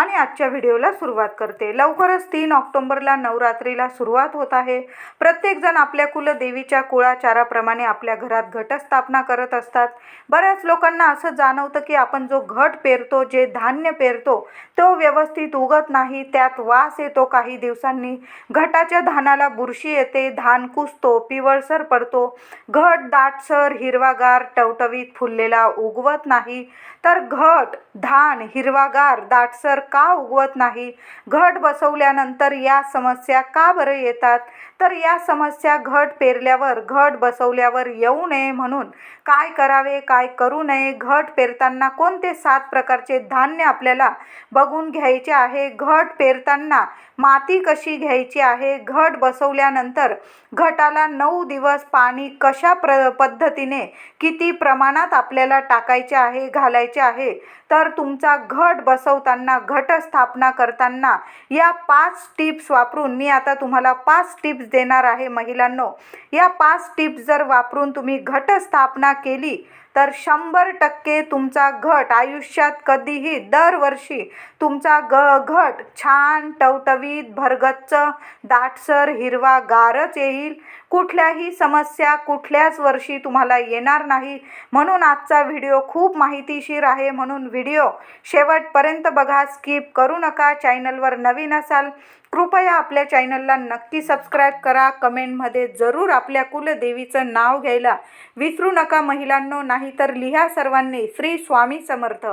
आणि आजच्या व्हिडिओला सुरुवात करते. लवकरच तीन ऑक्टोंबरला नवरात्रीला सुरुवात होत आहे. प्रत्येकजण आपल्या कुलदेवीच्या कुळाचाराप्रमाणे आपल्या घरात घटस्थापना करत असतात. बऱ्याच लोकांना असं जाणवतं की आपण जो घट पेरतो जे धान्य पेरतो तो व्यवस्थित उगत नाही त्यात वास येतो काही दिवसांनी. घटाच्या धानाला बुरशी येते धान कुसतो पिवळसर पडतो. घट दाटसर हिरवागार टवटवीत फुललेला उगवत नाही. तर घट धान हिरवागार दाटसर का उगवत नाही? घट बसवल्यानंतर या समस्या का बरं येतात? तर या समस्या घट पेरल्यावर घट बसवल्यावर येऊ नये म्हणून काय करावे काय करू नये घट पेरताना कोणते सात प्रकारचे धान्य आपल्याला बघून घ्यायचे आहे? घट पेरताना माती कशी घ्यायची आहे? घट बसवल्यानंतर घटाला नऊ दिवस पाणी कशा प्र पद्धतीने किती प्रमाणात आपल्याला टाकायचे आहे घालायचे आहे? तर तुमचा घट बसवताना घटस्थापना करताना या पाच टिप्स वापरून मी आता तुम्हाला पाच टिप्स देणार आहे महिलांनो. या पाच टिप्स जर वापरून तुम्ही घटस्थापना केली तर शंभर टक्के तुमचा घट आयुष्यात कधीही दरवर्षी तुमचा ग घट छान टवटवीत भरगच्च दाटसर हिरवा गारच येईल. कुठल्याही समस्या कुठल्याच वर्षी तुम्हाला येणार नाही. म्हणून आजचा व्हिडिओ खूप माहितीशीर आहे. म्हणून व्हिडिओ शेवटपर्यंत बघा स्किप करू नका. चॅनलवर नवीन असाल कृपया आपल्या चॅनलला नक्की सबस्क्राईब करा. कमेंटमध्ये जरूर आपल्या कुलदेवीचं नाव घ्यायला विसरू नका महिलांनो नाही तर लिहा सर्वांनी श्री स्वामी समर्थ.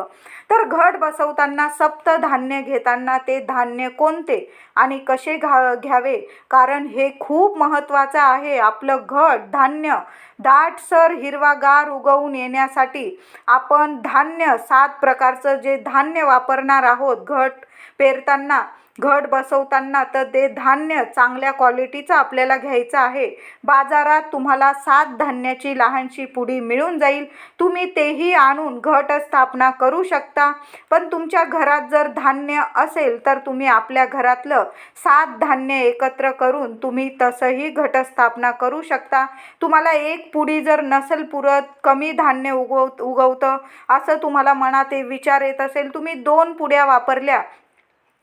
तर घट बसवताना सप्त धान्य घेताना ते धान्य कोणते आणि कसे घा घ्यावे? कारण हे खूप महत्त्वाचं आहे. आपलं घट धान्य दाटसर हिरवागार उगवून येण्यासाठी आपण धान्य सात प्रकारचं जे धान्य वापरणार आहोत घट पेरताना. घट बसवताना तर ते धान्य चांगल्या क्वालिटीचं आपल्याला घ्यायचं आहे. बाजारात तुम्हाला सात धान्याची लहानशी पुडी मिळून जाईल. तुम्ही तेही आणून घट स्थापना करू शकता. पण तुमच्या घरात जर धान्य असेल तर तुम्ही आपल्या घरातलं सात धान्य एकत्र करून तुम्ही तसंही घटस्थापना करू शकता. तुम्हाला एक पुडी जर नसेल पुरत कमी धान्य उगव उगवतं असं तुम्हाला मनात विचार येत असेल तुम्ही दोन पुड्या वापरल्या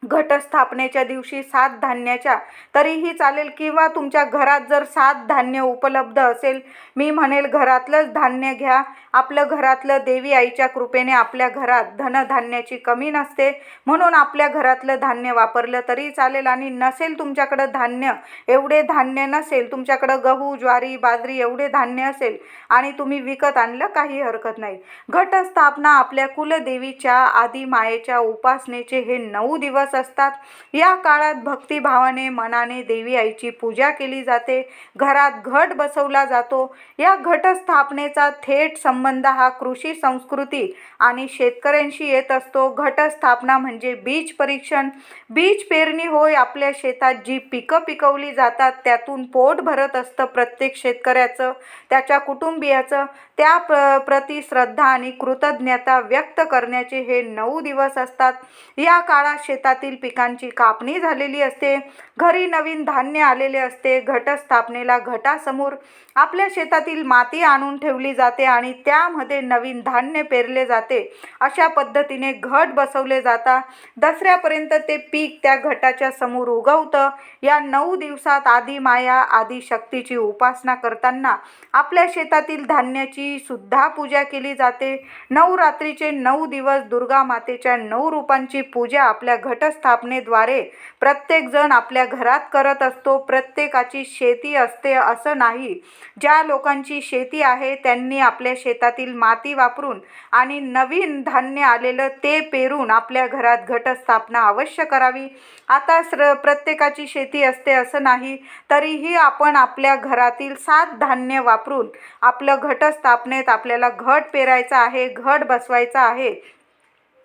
घटस्थापनेच्या दिवशी सात धान्याच्या तरीही चालेल किंवा तुमच्या घरात जर सात धान्य उपलब्ध असेल मी म्हणेल घरातलंच धान्य घ्या. आपलं घरातलं देवी आईच्या कृपेने आपल्या घरात धनधान्याची कमी नसते. म्हणून आपल्या घरातलं धान्य वापरलं तरी चालेल आणि नसेल तुमच्याकडं धान्य एवढे धान्य नसेल तुमच्याकडं गहू ज्वारी बाजरी एवढे धान्य असेल आणि तुम्ही विकत आणलं काही हरकत नाही. घटस्थापना आपल्या कुलदेवीच्या आदी मायेच्या उपासनेचे हे नऊ दिवस असतात. या काळात भक्तिभावाने मनाने देवी आईची पूजा केली जाते. घरात घट बसवला जातो. या घटस्थापनेचा थेट संबंध हा कृषी संस्कृती आणि शेतकऱ्यांशी येत असतो. घटस्थापना म्हणजे बीज परीक्षण. बीज पेरणी होय आपल्या शेतात जी पिकं पिकवली जातात त्यातून पोट भरत असतं प्रत्येक शेतकऱ्याचं त्याच्या कुटुंबियाचं. त्या प्र प्रति श्रद्धा आणि कृतज्ञता व्यक्त करण्याचे हे नऊ दिवस असतात. या काळात शेतातील पिकांची कापणी झालेली असते. घरी नवीन धान्य आलेले असते. घटस्थापनेला घटासमोर आपल्या शेतातील माती आणून ठेवली जाते आणि त्यामध्ये नवीन धान्य पेरले जाते. अशा पद्धतीने घट बसवले जातात दसऱ्यापर्यंत ते पीक त्या घटाच्या समोर उगवतं. या नऊ दिवसात आदी माया आदी शक्तीची उपासना करताना आपल्या शेतातील धान्याची सुद्धा पूजा केली जाते. नऊ रात्रीचे नऊ दिवस दुर्गा मातेच्या नऊ रूपांची पूजा आपल्या घटस्थापनेद्वारे प्रत्येकजण आपल्या घरात करत असतो. प्रत्येकाची शेती असते असं नाही. ज्या लोकांची शेती आहे त्यांनी आपल्या शेतातील माती वापरून आणि नवीन धान्य आलेलं ते पेरून आपल्या घरात घटस्थापना अवश्य करावी. आता स्र प्रत्येकाची शेती असते असं नाही तरीही आपण आपल्या घरातील सात धान्य वापरून आपलं घटस्थापनेत आपल्याला घट पेरायचं आहे घट बसवायचा आहे.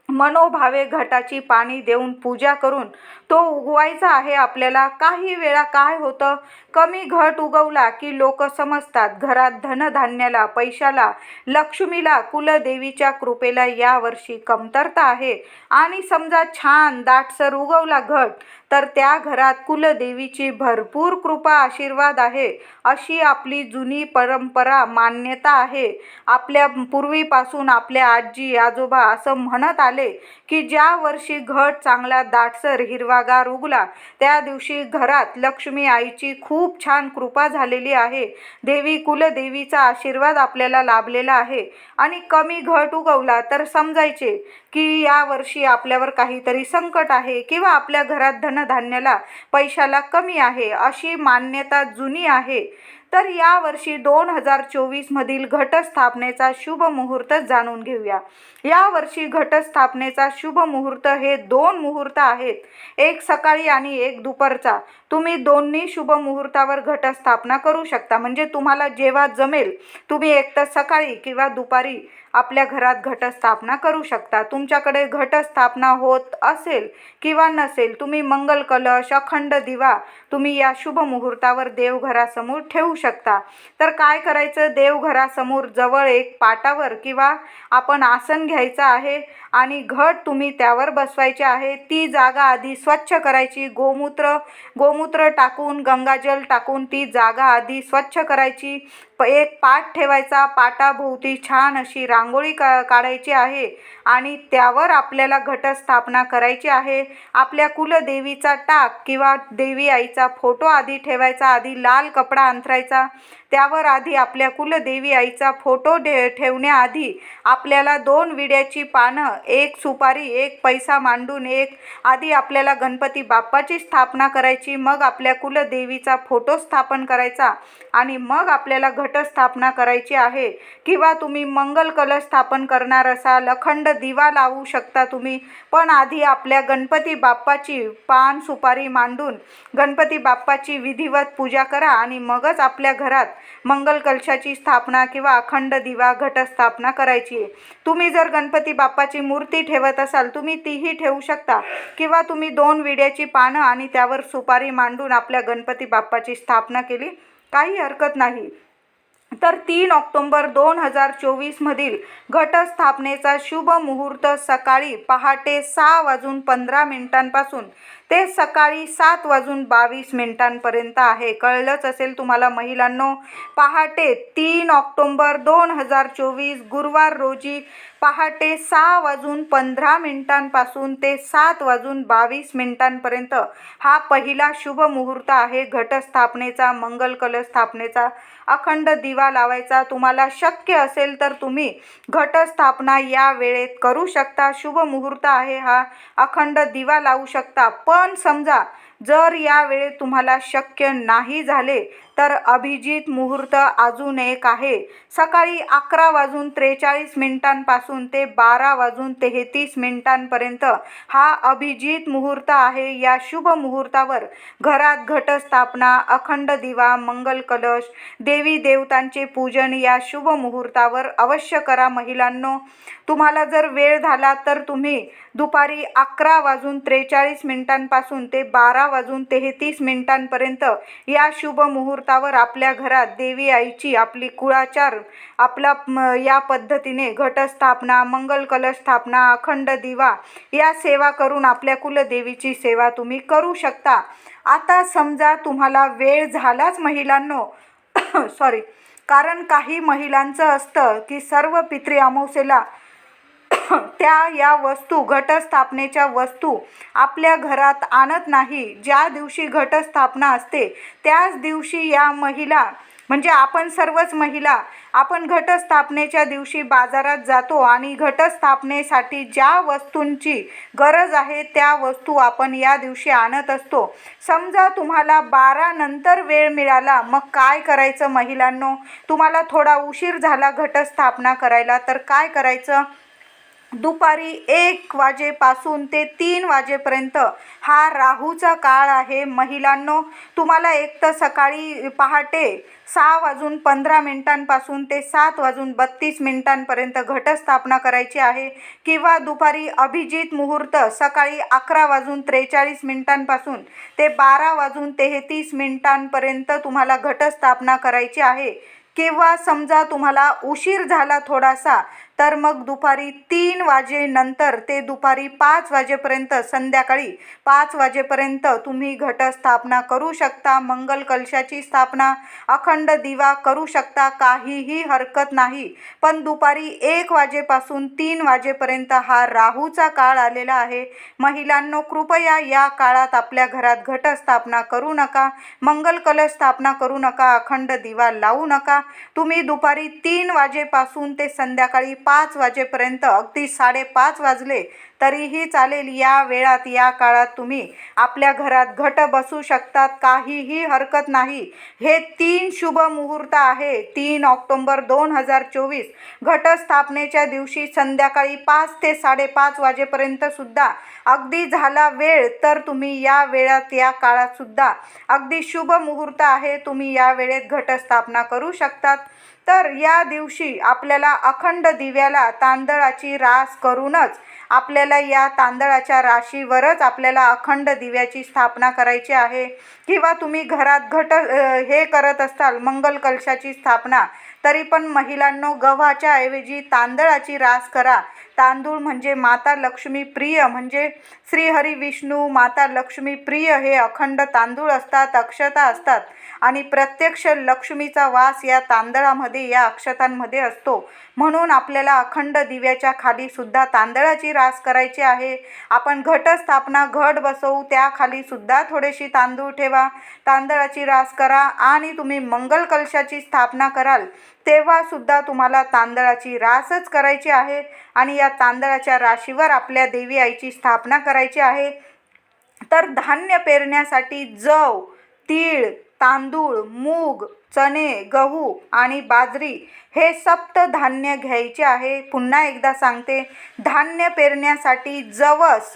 मनोभावे घटाची पाणी देऊन पूजा करून तो उगवायचा आहे आपल्याला. काही वेळा काय होतं कमी घट उगवला की लोक समजतात घरात धनधान्याला पैशाला लक्ष्मीला कुलदेवीच्या कृपेला यावर्षी कमतरता आहे. आणि समजा छान दाटसर उगवला घट तर त्या घरात कुलदेवीची भरपूर कृपा आशीर्वाद आहे. अशी आपली जुनी परंपरा मान्यता आहे. आपल्या पूर्वीपासून आपल्या आजी आजोबा असं म्हणत आले की ज्या वर्षी घट चांगला दाटसर हिरवागार उगला त्या दिवशी घरात लक्ष्मी आईची खूप खूप छान कृपा झालेली आहे. देवी कुलदेवीचा आशीर्वाद आपल्याला लाभलेला आहे. आणि कमी घट उगवला तर समजायचे की या वर्षी आपल्यावर काहीतरी संकट आहे किंवा आपल्या घरात धनधान्याला पैशाला कमी आहे अशी मान्यता जुनी आहे. तर यावर्षी दोन हजार चोवीसमधील घटस्थापनेचा शुभ मुहूर्त जाणून घेऊया. यावर्षी घटस्थापनेचा शुभ मुहूर्त हे दोन मुहूर्त आहेत. एक सकाळी आणि एक दुपारचा. तुम्ही दोन्ही शुभ मुहूर्तावर घटस्थापना करू शकता. म्हणजे तुम्हाला जेव्हा जमेल तुम्ही एकतर सकाळी किंवा दुपारी आपल्या घरात घटस्थापना करू शकता. तुमच्याकडे घटस्थापना होत असेल किंवा नसेल तुम्ही मंगल कलश अखंड दिवा तुम्ही या शुभ मुहूर्तावर देवघरासमोर ठेवू शकता. तर काय करायचं? देवघरासमोर जवळ एक पाटावर किंवा आपण आसन घ्यायचं आहे आणि घट तुम्ही त्यावर बसवायचे आहे. ती जागा आधी स्वच्छ करायची. गोमूत्र गोमूत्र टाकून गंगाजल टाकून ती जागा आधी स्वच्छ करायची. प एक पाट ठेवायचा. पाटाभोवती छान अशी रांगोळी का काढायची आहे आणि त्यावर आपल्याला घटस्थापना करायची आहे. आपल्या कुलदेवीचा टाक किंवा देवी आईचा फोटो आधी ठेवायचा आधी लाल कपडा अंथरायचा. त्यावर आधी आपल्या कुलदेवी आईचा फोटो ठे ठेवण्याआधी आपल्याला दोन विड्याची पानं एक सुपारी एक पैसा मांडून एक आधी आपल्याला गणपती बाप्पाची स्थापना करायची मग आपल्या कुलदेवीचा फोटो स्थापन करायचा आणि मग आपल्याला घटस्थापना करायची आहे. किंवा तुम्ही मंगल कलश स्थापन करणार असाल अखंड दिवा लावू शकता तुम्ही पण आधी आपल्या गणपती बाप्पाची पान सुपारी मांडून गणपती बाप्पाची विधिवत पूजा करा आणि मगच आपल्या घरात मंगल कलशाची स्थापना किंवा अखंड दिवा घटस्थापना करायची आहे. तुम्ही जर गणपती बाप्पाची मूर्ती ठेवत असाल तुम्ही तीही ठेवू शकता. किंवा तुम्ही दोन विड्याची पानं आणि त्यावर सुपारी मांडून आपल्या गणपती बाप्पाची स्थापना केली काही हरकत नाही. तर तीन ऑक्टोंबर दोन हजार चोवीसमधील घटस्थापनेचा शुभ मुहूर्त सकाळी पहाटे सहा वाजून पंधरा मिनिटांपासून ते सकाळी सात वाजून बावीस मिनिटांपर्यंत आहे. कळलंच असेल तुम्हाला महिलांनो पहाटे तीन ऑक्टोंबर दोन हजार चोवीस गुरुवार रोजी पहाटे सहा वाजून पंधरा मिनिटांपासून ते सात वाजून बावीस मिनिटांपर्यंत हा पहिला शुभ मुहूर्त आहे. घटस्थापनेचा मंगल कलश स्थापनेचा. अखंड दिवा लावायचा. तुम्हाला शक्य असेल तर तुम्ही घटस्थापना या वेळेत करू शकता. शुभ मुहूर्त आहे हा. अखंड दिवा लावू शकता. पण समजा जर या वेळेत तुम्हाला शक्य नाही झाले तर अभिजित मुहूर्त अजून एक आहे. सकाळी अकरा वाजून त्रेचाळीस मिनिटांपासून ते बारा वाजून तेहतीस मिनिटांपर्यंत हा अभिजित मुहूर्त आहे. या शुभ मुहूर्तावर घरात घटस्थापना अखंड दिवा मंगल कलश देवी देवतांचे पूजन या शुभ मुहूर्तावर अवश्य करा महिलांनो. तुम्हाला जर वेळ झाला तर तुम्ही दुपारी अकरा वाजून त्रेचाळीस मिनिटांपासून ते बारा वाजून तेहतीस मिनिटांपर्यंत या शुभ मुहूर्त पर्वतावर आपल्या घरात देवी आईची आपली कुळाचार आपला या पद्धतीने घटस्थापना मंगल कलश स्थापना अखंड दिवा या सेवा करून आपल्या कुलदेवीची सेवा तुम्ही करू शकता. आता समजा तुम्हाला वेळ झालाच महिलांनो. सॉरी कारण काही महिलांचं असतं की सर्व पित्री अमावस्येला त्या या वस्तू घटस्थापनेच्या वस्तू आपल्या घरात आणत नाही. ज्या दिवशी घटस्थापना असते त्याच दिवशी या महिला म्हणजे आपण सर्वच महिला आपण घटस्थापनेच्या दिवशी बाजारात जातो आणि घटस्थापनेसाठी ज्या वस्तूंची गरज आहे त्या वस्तू आपण या दिवशी आणत असतो. समजा तुम्हाला बारा नंतर वेळ मिळाला मग काय करायचं महिलांनो? तुम्हाला थोडा उशीर झाला घटस्थापना करायला तर काय करायचं? दुपारी एक वाजेपासून ते तीन वाजेपर्यंत हा राहूचा काळ आहे. महिलांनो तुम्हाला एक तर सकाळी पहाटे सहा वाजून पंधरा मिनिटांपासून ते सात वाजून बत्तीस मिनिटांपर्यंत घटस्थापना करायची आहे किंवा दुपारी अभिजित मुहूर्त सकाळी अकरा वाजून त्रेचाळीस मिनिटांपासून ते बारा वाजून तेहतीस मिनिटांपर्यंत तुम्हाला घटस्थापना करायची आहे. किंवा समजा तुम्हाला उशीर झाला थोडासा तर मग दुपारी तीन वाजेनंतर ते दुपारी पाच वाजेपर्यंत संध्याकाळी पाच वाजेपर्यंत तुम्ही घटस्थापना करू शकता मंगल कलशाची स्थापना अखंड दिवा करू शकता काहीही हरकत नाही. पण दुपारी एक वाजेपासून तीन वाजेपर्यंत हा राहूचा काळ आलेला आहे. महिलांनो कृपया या काळात आपल्या घरात घटस्थापना करू नका मंगल कलश स्थापना करू नका अखंड दिवा लावू नका. तुम्ही दुपारी तीन वाजेपासून ते संध्याकाळी पाच वाजेपर्यंत अगदी साडेपाच वाजले तरीही चालेल या वेळात या काळात तुम्ही आपल्या घरात घट बसू शकतात काहीही हरकत नाही. हे तीन शुभ मुहूर्त आहे. तीन ऑक्टोंबर दोन हजार चोवीस. घटस्थापनेच्या दिवशी संध्याकाळी पाच ते साडेपाच वाजेपर्यंत सुद्धा अगदी झाला वेळ तर तुम्ही या वेळात या काळात सुद्धा अगदी शुभ मुहूर्त आहे. तुम्ही या वेळेत घटस्थापना करू शकतात. तर या दिवशी आपल्याला अखंड दिव्याला तांदळाची रास करूनच आपल्याला या तांदळाच्या राशीवरच आपल्याला अखंड दिव्याची स्थापना करायची आहे. किंवा तुम्ही घरात घट हे करत असाल मंगल कलशाची स्थापना तरी पण महिलांनो गव्हाच्या ऐवजी तांदळाची रास करा. तांदूळ म्हणजे माता लक्ष्मी प्रिय म्हणजे श्रीहरी विष्णू माता लक्ष्मी प्रिय हे अखंड तांदूळ असतात अक्षता असतात. आणि प्रत्यक्ष लक्ष्मीचा वास या तांदळामध्ये या अक्षतांमध्ये असतो. म्हणून आपल्याला अखंड दिव्याच्या खाली सुद्धा तांदळाची रास करायची आहे. आपण घटस्थापना घट बसवू त्याखाली सुद्धा थोडेशी तांदूळ ठेवा. तांदळाची रास करा आणि तुम्ही मंगल कलशाची स्थापना कराल. तेव्हा सुद्धा तुम्हाला तांदळाची रासच करायची आहे आणि या तांदळाच्या राशीवर आपल्या देवी आईची स्थापना करायची आहे. तर धान्य पेरण्यासाठी जव तीळ तांदूळ मूग चणे गहू आणि बाजरी हे सप्त धान्य घ्यायचे आहे. पुन्हा एकदा सांगते धान्य पेरण्यासाठी जवस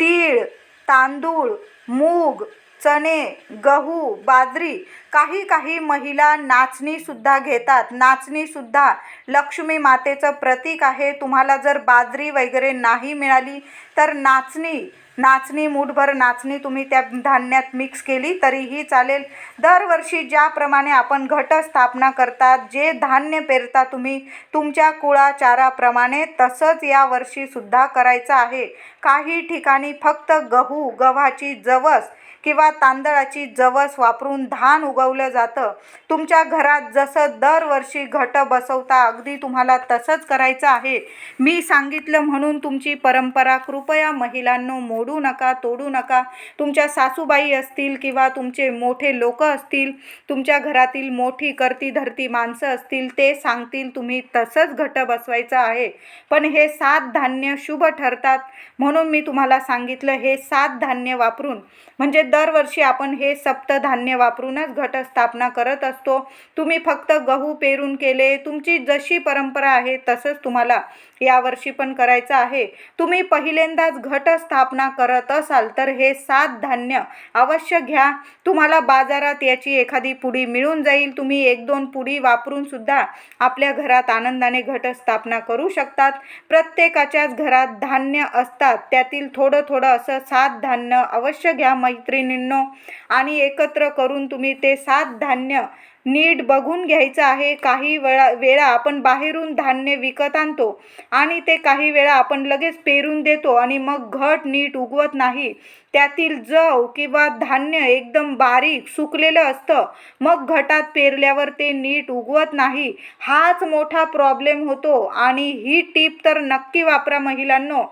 तीळ तांदूळ मूग चणे गहू बाजरी काही काही महिला नाचणीसुद्धा घेतात. नाचणीसुद्धा लक्ष्मी मातेचं प्रतीक आहे. तुम्हाला जर बाजरी वगैरे नाही मिळाली तर नाचणी नाचणी मूठभर नाचणी तुम्ही त्या धान्यात मिक्स केली तरीही चालेल. दरवर्षी ज्याप्रमाणे आपण घटस्थापना करतात जे धान्य पेरता तुम्ही तुमच्या कुळाचाराप्रमाणे तसंच यावर्षीसुद्धा करायचं आहे. काही ठिकाणी फक्त गहू गव्हाची जवस किंवा तांदळाची जवस वापरून धान उगवलं जातं. तुमच्या घरात जसं दरवर्षी घट बसवता अगदी तुम्हाला तसंच करायचं आहे. मी सांगितलं म्हणून तुमची परंपरा कृपया महिलांनो मोडू नका तोडू नका. तुमच्या सासूबाई असतील किंवा तुमचे मोठे लोक असतील तुमच्या घरातील मोठी करती धरती माणसं असतील ते सांगतील तुम्ही तसंच घट बसवायचं आहे. पण हे सात धान्य शुभ ठरतात. म्हणून मी तुम्हाला सांगितलं हे सात धान्य वापरून. म्हणजे दरवर्षी आपण हे सप्तधान्य वापरूनच घटस्थापना करत असतो. तुम्ही फक्त गहू पेरून केले तुमची जशी परंपरा आहे तसंच तुम्हाला यावर्षी पण करायचं आहे. तुम्ही पहिल्यांदाच घटस्थापना करत असाल तर हे सात धान्य अवश्य घ्या. तुम्हाला बाजारात याची एखादी पुडी मिळून जाईल. तुम्ही एक दोन पुडी वापरून सुद्धा आपल्या घरात आनंदाने घटस्थापना करू शकतात. प्रत्येकाच्याच घरात धान्य असतात. त्यातील थोडं थोडं असं सात धान्य अवश्य घ्या मैत्रिणींनो आणि एकत्र करून तुम्ही ते सात धान्य नीट बघून घ्यायचं आहे. काही वेळा वेळा आपण बाहेरून धान्य विकत आणतो आणि ते काही वेळा आपण लगेच पेरून देतो आणि मग घट नीट उगवत नाही. त्यातील जव किंवा धान्य एकदम बारीक सुकलेलं असतं. मग घटात पेरल्यावर ते नीट उगवत नाही. हाच मोठा प्रॉब्लेम होतो. आणि ही टीप तर नक्की वापरा महिलांनो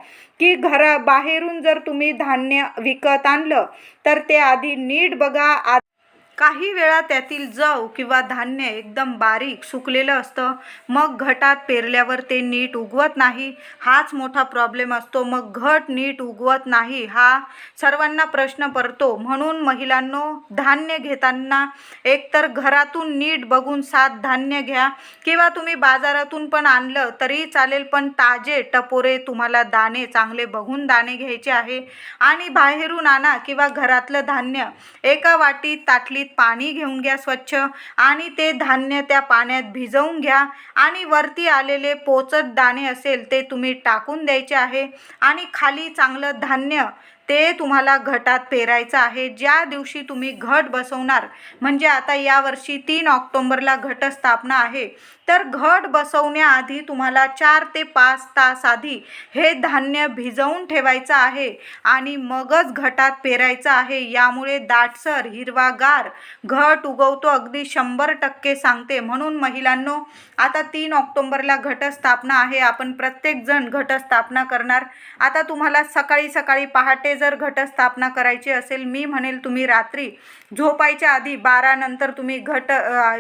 की घरा बाहेरून जर तुम्ही धान्य विकत आणलं तर ते आधी नीट बघा. आ काही वेळा त्यातील जव किंवा धान्य एकदम बारीक सुकलेलं असतं. मग घटात पेरल्यावर ते नीट उगवत नाही. हाच मोठा प्रॉब्लेम असतो. मग घट नीट उगवत नाही हा सर्वांना प्रश्न पडतो. म्हणून महिलांनो धान्य घेताना एकतर घरातून नीट बघून सात धान्य घ्या किंवा तुम्ही बाजारातून पण आणलं तरी चालेल पण ताजे टपोरे तुम्हाला दाणे चांगले बघून दाणे घ्यायचे आहे. आणि बाहेरून आणा किंवा घरातलं धान्य एका वाटीत ताटलीत पाणी घेऊन घ्या स्वच्छ आणि ते धान्य त्या पाण्यात भिजवून घ्या. आणि वरती आलेले पोचत दाणे असेल ते तुम्ही टाकून द्यायचे आहे. आणि खाली चांगलं धान्य ते तुम्हाला घटात पेरायचं आहे. ज्या दिवशी तुम्ही घट बसवणार म्हणजे आता यावर्षी तीन ऑक्टोंबरला घटस्थापना आहे तर घट बसवण्याआधी तुम्हाला चार ते पाच तास आधी हे धान्य भिजवून ठेवायचं आहे आणि मगच घटात पेरायचं आहे. यामुळे दाटसर हिरवागार घट उगवतो. अगदी शंभर टक्के सांगते. म्हणून महिलांनो आता तीन ऑक्टोंबरला घटस्थापना आहे. आपण प्रत्येकजण घटस्थापना करणार. आता तुम्हाला सकाळी सकाळी पहाटे जर घटस्थापना करायची असेल मी म्हणेल तुम्ही रात्री झोपायच्या आधी बारा नंतर तुम्ही घट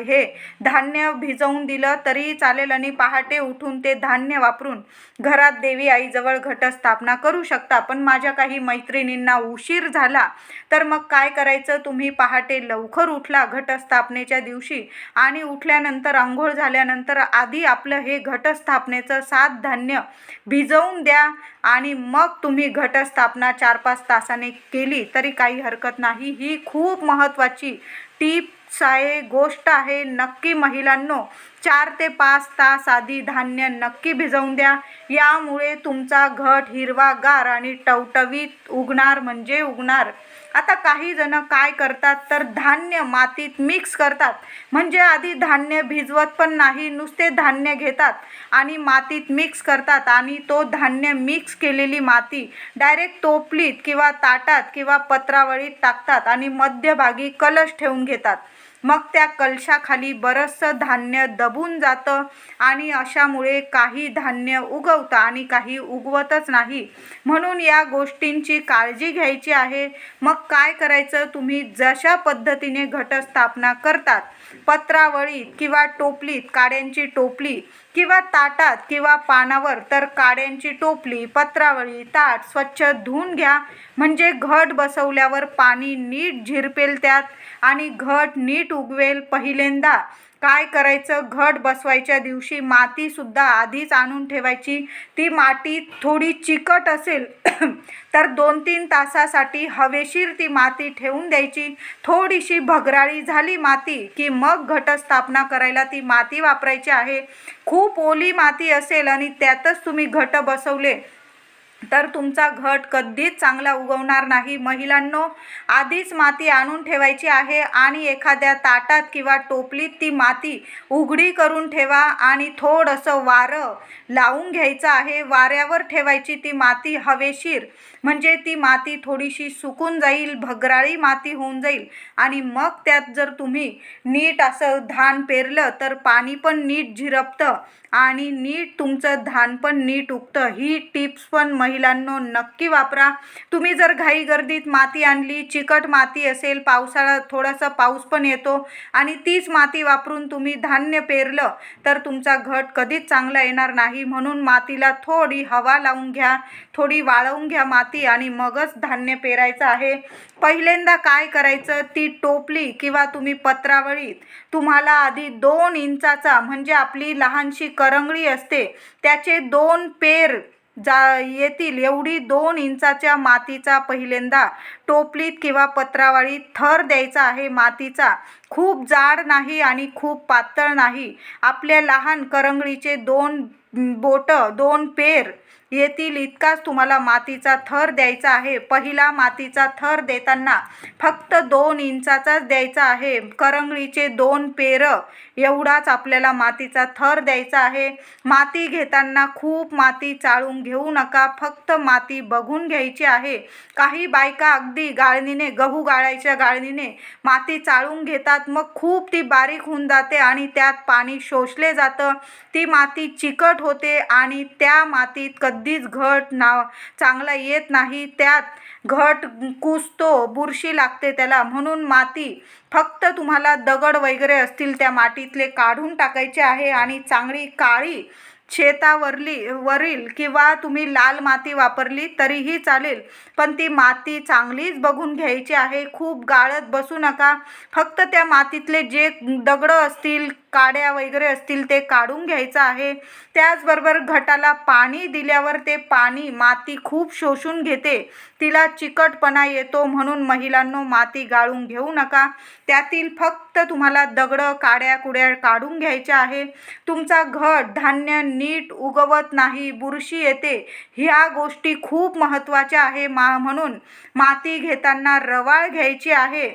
हे धान्य भिजवून दिलं तरी चालेल आणि पहाटे उठून ते धान्य वापरून घरात देवी आईजवळ घटस्थापना करू शकता. पण माझ्या काही मैत्रिणींना उशीर झाला तर मग काय करायचं? तुम्ही पहाटे लवकर उठला घटस्थापनेच्या दिवशी आणि उठल्यानंतर आंघोळ झाल्यानंतर आधी आपलं हे घटस्थापनेचं सात धान्य भिजवून द्या आणि मग तुम्ही घटस्थापना चार पाच तासाने केली तरी काही हरकत नाही. ही खूप महत्त्वाची. टीप आहे गोष्ट आहे नक्की महिलांनो. चार ते पाच तास आधी धान्य नक्की भिजवून द्या. यामुळे तुमचा घट हिरवागार आणि टवटवीत उगणार म्हणजे उगणार. आता काही जण काय करतात तर धान्य मातीत मिक्स करतात. म्हणजे आधी धान्य भिजवत पण नाही नुसते धान्य घेतात आणि मातीत मिक्स करतात आणि तो धान्य मिक्स केलेली माती डायरेक्ट टोपलीत किंवा ताटात किंवा पत्रावळीत टाकतात आणि मध्यभागी कलश ठेवून घेतात. मग त्या कलशाखाली बरंचसं धान्य दबून जातं आणि अशामुळे काही धान्य उगवतं आणि काही उगवतच नाही. म्हणून या गोष्टींची काळजी घ्यायची आहे. मग काय करायचं? तुम्ही जशा पद्धतीने घटस्थापना करतात पत्रावळीत किंवा टोपलीत काड्यांची टोपली किंवा ताटात किंवा पानावर तर काड्यांची टोपली पत्रावळी ताट स्वच्छ धुवून घ्या. म्हणजे घट बसवल्यावर पाणी नीट झिरपेल त्यात. आणि घट नीट उगवेल पहिल्यांदा. काय करायचं? घट बसवायच्या दिवशी मातीसुद्धा आधीच आणून ठेवायची. ती माती थोडी चिकट असेल तर दोन तीन तासासाठी हवेशीर ती माती ठेवून द्यायची. थोडीशी भगराळी झाली माती की मग घटस्थापना करायला ती माती वापरायची आहे. खूप ओली माती असेल आणि त्यातच तुम्ही घट बसवले. तर तुमचा घट कधीच चांगला उगवणार नाही. महिलांनो आधीच माती आणून ठेवायची आहे आणि एखाद्या ताटात किंवा टोपलीत ती माती उघडी करून ठेवा आणि थोडंसं वारं लावून घ्यायचं आहे. वाऱ्यावर ठेवायची ती माती हवेशीर म्हणजे ती माती थोडीशी सुकून जाईल भगराळी माती होऊन जाईल. आणि मग त्यात जर तुम्ही नीट असं धान पेरलं तर पाणी पण नीट झिरपतं आणि नीट तुमचं धान पण नीट उगतं. ही टिप्स पण महिलांनो नक्की वापरा. तुम्ही जर घाई गर्दीत माती आणली चिकट माती असेल पावसाळा थोडासा पाऊस पण येतो आणि तीच माती वापरून तुम्ही धान्य पेरलं तर तुमचा घट कधीच चांगला येणार नाही. म्हणून मातीला थोडी हवा लावून घ्या थोडी वाळवून घ्या माती. आणि मगच धान्य पेरायचं आहे. पहिल्यांदा काय करायचं? ती टोपली किंवा तुम्ही पत्रावळीत तुम्हाला आधी दोन इंचाचा म्हणजे आपली लहानशी करंगळी असते त्याचे दोन पेर जा येतील. एवढी दोन इंचाच्या मातीचा पहिल्यांदा टोपलीत किंवा पत्रावळीत थर द्यायचा आहे मातीचा. खूप जाड नाही आणि खूप पातळ नाही. आपल्या लहान करंगळीचे दोन बोटं दोन पेर येतील इतकाच तुम्हाला मातीचा थर द्यायचा आहे. पहिला मातीचा थर देताना फक्त दोन इंचाचाच द्यायचा आहे. करंगळीचे दोन पेरं एवढाच आपल्याला मातीचा थर द्यायचा आहे. माती घेताना खूप माती चाळून घेऊ नका. फक्त माती बघून घ्यायची आहे. काही बायका अगदी गाळणीने गहू गाळायच्या गाळणीने माती चाळून घेतात. मग खूप ती बारीक होऊन जाते आणि त्यात पाणी शोषले जातं. ती माती चिकट होते आणि त्या मातीत अगदीच घट नाव चांगला येत नाही. त्यात घट कुसतो बुरशी लागते त्याला. म्हणून माती फक्त तुम्हाला दगड वगैरे असतील त्या मातीतले काढून टाकायचे आहे आणि चांगली काळी शेतावरली वरील किंवा तुम्ही लाल माती वापरली तरीही चालेल. पण ती माती चांगलीच बघून घ्यायची आहे. खूप गाळत बसू नका. फक्त त्या मातीतले जे दगडं असतील काड्या वगैरे असतील ते काढून घ्यायचं आहे. त्याचबरोबर घटाला पाणी दिल्यावर ते पाणी माती खूप शोषून घेते. तिला चिकटपणा येतो म्हणून महिलांनो माती गाळून घेऊ नका. त्यातील फक्त तुम्हाला दगडं काड्या कुड्या काढून घ्यायच्या आहे. तुमचा घट धान्य नीट उगवत नाही बुरशी येते. ह्या गोष्टी खूप महत्त्वाच्या आहे मा म्हणून. माती घेताना रवाळ घ्यायची आहे.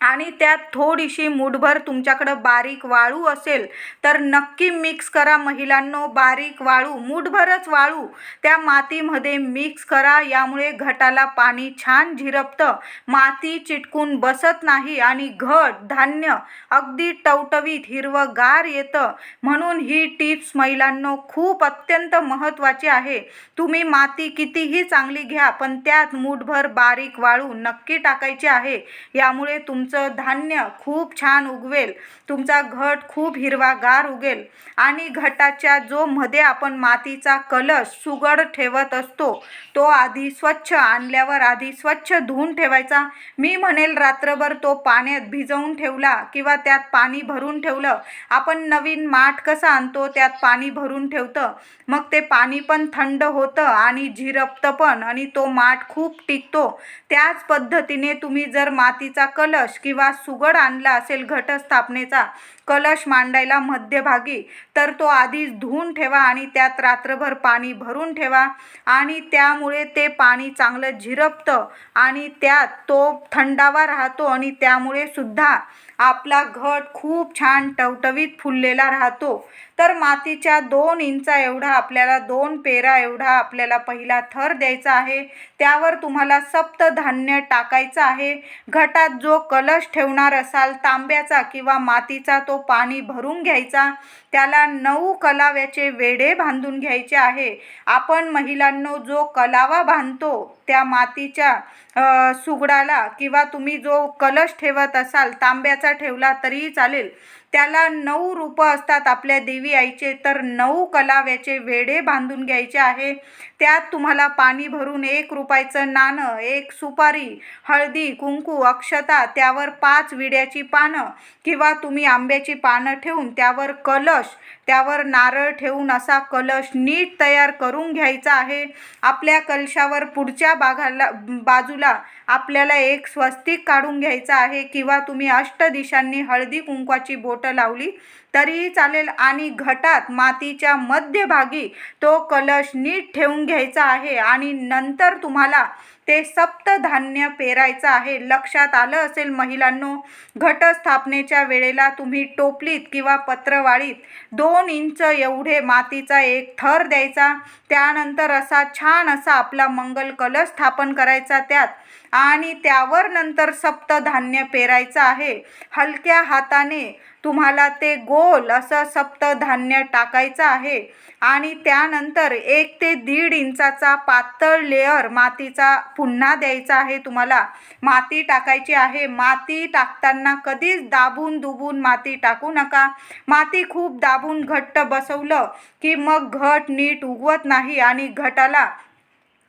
आणि त्यात थोडीशी मुठभर तुमच्याकडं बारीक वाळू असेल तर नक्की मिक्स करा महिलांनो. बारीक वाळू मुठभरच वाळू. त्या मातीमध्ये मिक्स करा यामुळे घटाला पाणी छान झिरपतं. माती चिटकून बसत नाही आणि घट धान्य अगदी टवटवीत हिरवंगार येतं. म्हणून ही टिप्स महिलांनो खूप अत्यंत महत्त्वाची आहे. तुम्ही माती कितीही चांगली घ्या पण त्यात मुठभर बारीक वाळू नक्की टाकायची आहे. यामुळे तुम तुमचं धान्य खूप छान उगवेल. तुमचा घट खूप हिरवागार उगेल. आणि घटाच्या जो मध्ये आपण मातीचा कलश सुगड ठेवत असतो तो आधी स्वच्छ आणल्यावर आधी स्वच्छ धुवून ठेवायचा. मी म्हणेल रात्रभर तो पाण्यात भिजवून ठेवला किंवा त्यात पाणी भरून ठेवलं. आपण नवीन माठ कसा आणतो त्यात पाणी भरून ठेवतं. मग ते पाणी पण थंड होतं आणि झिरपतं पण आणि तो माठ खूप टिकतो. त्याच पद्धतीने तुम्ही जर मातीचा कलश किंवा सुगड आणला असेल घटस्थापनेचा कलश मांडायला मध्यभागी तर तो आधीच धुवून ठेवा आणि त्यात रात्रभर पाणी भरून ठेवा. आणि त्यामुळे ते पाणी चांगलं झिरपतं आणि त्यात तो थंडावा राहतो आणि त्यामुळे सुद्धा आपला घट खूप छान टवटवीत फुललेला राहतो. तर मातीच्या दोन इंचा एवढा आपल्याला दोन पेरा एवढा आपल्याला पहिला थर द्यायचा आहे. त्यावर तुम्हाला सप्तधान्य टाकायचं आहे. घटात जो कलश ठेवणार असाल तांब्याचा किंवा मातीचा तो पाणी भरून घ्यायचा. त्याला नऊ कलाव्याचे वेढे बांधून घ्यायचे आहे. आपण महिलांनो जो कलावा बांधतो त्या मातीच्या सुगडाला किंवा तुम्ही जो कलश ठेवत असाल तांब्याचा ठेवला तरीही चालेल. त्याला नऊ रूपं असतात आपल्या देवी आईचे. तर नऊ कलाव्याचे वेढे बांधून घ्यायचे आहे. त्यात तुम्हाला पाणी भरून एक रुपयाचं नाणं एक सुपारी हळदी कुंकू अक्षता त्यावर पाच विड्याची पानं किंवा तुम्ही आंब्याची पानं ठेवून त्यावर कलश त्यावर नारळ ठेवून असा कलश नीट तयार करून घ्यायचा आहे. आपल्या कलशावर पुढच्या बाघाला बाजूला आपल्याला एक स्वस्तिक काढून घ्यायचा आहे. किंवा तुम्ही अष्टदिशांनी हळदी कुंकवाची बोटं लावली तरीही चालेल आणि घटात मातीच्या मध्यभागी तो कलश नीट ठेवून घ्यायचा आहे आणि नंतर तुम्हाला ते सप्तधान्य पेरायचं आहे. लक्षात आलं असेल महिलांनो घटस्थापनेच्या वेळेला तुम्ही टोपलीत किंवा पत्रवाळीत दोन इंच एवढे मातीचा एक थर द्यायचा त्यानंतर असा छान असा आपला मंगल कलश स्थापन करायचा त्यात आणि त्यावर नंतर सप्तधान्य पेरायचं आहे. हलक्या हाताने तुम्हाला ते गोल असं सप्तधान्य टाकायचं आहे. आणि त्यानंतर एक ते दीड इंचाचा पातळ लेअर मातीचा पुन्हा द्यायचा आहे तुम्हाला. माती टाकायची आहे. माती टाकताना कधीच दाबून दुबून माती टाकू नका. माती खूप दाबून घट्ट बसवलं की मग घट नीट उगवत नाही आणि घटाला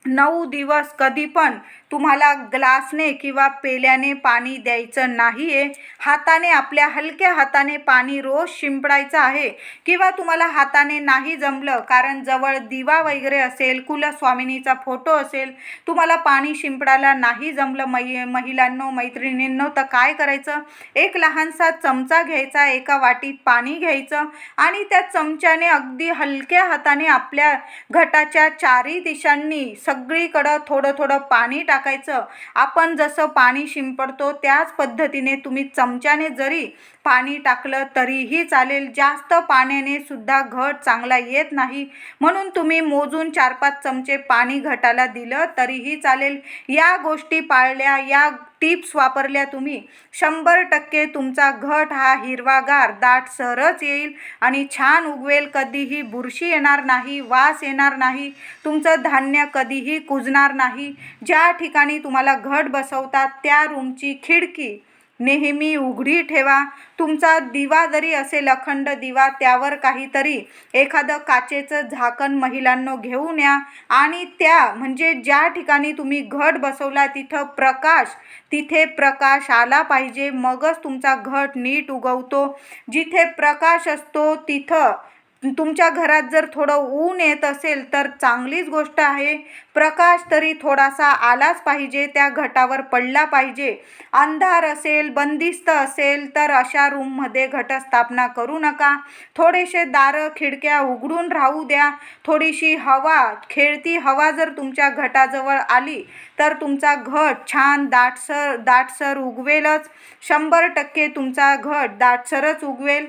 नऊ दिवस कधी पण तुम्हाला ग्लासने किंवा पेल्याने पाणी द्यायचं नाही आहे हाताने आपल्या हलक्या हाताने पाणी रोज शिंपडायचं आहे किंवा तुम्हाला हाताने नाही जमलं कारण जवळ दिवा वगैरे असेल कुलस्वामिनीचा फोटो असेल तुम्हाला पाणी शिंपडायला नाही जमलं मै महिलांनो मैत्रिणींनो तर काय करायचं? एक लहानसा चमचा घ्यायचा एका वाटीत पाणी घ्यायचं आणि त्या चमच्याने अगदी हलक्या हाताने आपल्या घटाच्या चारी दिशांनी सग सगळीकडं थोडं थोडं पाणी टाकायचं. आपण जसं पाणी शिंपडतो त्याच पद्धतीने तुम्ही चमच्याने जरी पाणी टाकलं तरीही चालेल. जास्त पाण्याने सुद्धा घट चांगला येत नाही. म्हणून तुम्ही मोजून चार पाच चमचे पाणी घटाला दिलं तरीही चालेल. या गोष्टी पाळल्या या टिप्स वापरल्या तुम्ही. शंभर टक्के तुमचा घट हा हिरवागार दाट सरच येईल आणि छान उगवेल. कधीही बुरशी येणार नाही वास येणार नाही. तुमचं धान्य कधीही कुजणार नाही. ज्या ठिकाणी तुम्हाला घट बसवतात त्या रूमची खिडकी नेहमी उघडी ठेवा. तुमचा दिवा जरी असेल अखंड दिवा त्यावर काहीतरी एखादं काचेचं झाकण महिलांनो घेऊन या. आणि त्या म्हणजे ज्या ठिकाणी तुम्ही घट बसवला तिथं प्रकाश तिथे प्रकाश आला पाहिजे. मगच तुमचा घट नीट उगवतो. जिथे प्रकाश असतो तिथं तुमच्या घरात जर थोडं ऊन येत असेल तर चांगलीच गोष्ट आहे. प्रकाश तरी थोडासा आलाच पाहिजे त्या घटावर पडला पाहिजे. अंधार असेल बंदिस्त असेल तर अशा रूममध्ये घटस्थापना करू नका. थोडेसे दारं खिडक्या उघडून राहू द्या. थोडीशी हवा खेळती हवा जर तुमच्या घटाजवळ आली तर तुमचा घट छान दाटसर दाटसर उगवेलच. शंभर टक्के तुमचा घट दाटसरच उगवेल.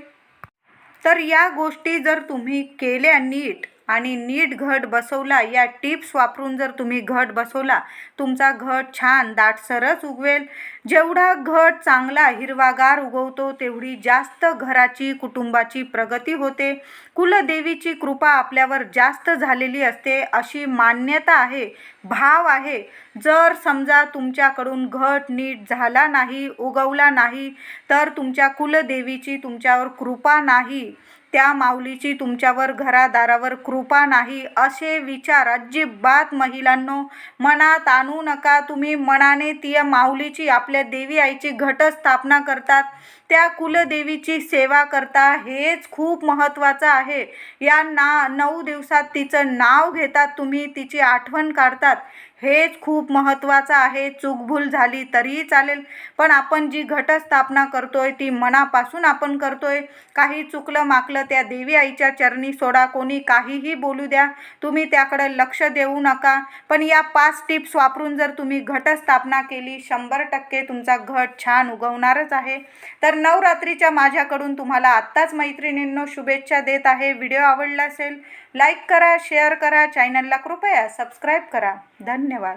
तर या गोष्टी जर तुम्ही केल्या नीट आणि नीट घट बसवला या टिप्स वापरून जर तुम्ही घट बसवला तुमचा घट छान दाटसरच उगवेल. जेवढा घट चांगला हिरवागार उगवतो तेवढी जास्त घराची कुटुंबाची प्रगती होते. कुलदेवीची कृपा आपल्यावर जास्त झालेली असते अशी मान्यता आहे भाव आहे. जर समजा तुमच्याकडून घट नीट झाला नाही उगवला नाही तर तुमच्या कुलदेवीची तुमच्यावर कृपा नाही. त्या माऊलीची तुमच्यावर घरादारावर कृपा नाही असे विचार अजिबात महिलांनो मनात आणू नका. तुम्ही मनाने ती माऊलीची आपल्या देवी आईची घटस्थापना करतात. त्या कुलदेवीची सेवा करता हेच खूप महत्त्वाचं आहे. या ना नऊ दिवसात तिचं नाव घेतात तुम्ही तिची आठवण काढतात. हेच खूप महत्त्वाचं आहे. चूकभूल झाली तरीही चालेल. पण आपण जी घटस्थापना करतोय ती मनापासून आपण करतोय. काही चुकलं माकलं त्या देवी आईच्या चरणी सोडा. कोणी काहीही बोलू द्या. तुम्ही त्याकडे लक्ष देऊ नका. पण या पाच टिप्स वापरून जर तुम्ही घटस्थापना केली शंभर टक्के तुमचा घट छान उगवणारच आहे. तर नवरात्रीच्या माझ्याकडून तुम्हाला आत्ताच मैत्रिणींनो शुभेच्छा देत आहे. व्हिडिओ आवडला असेल लाईक करा शेअर करा चॅनलला कृपया सबस्क्राईब करा. धन्यवाद.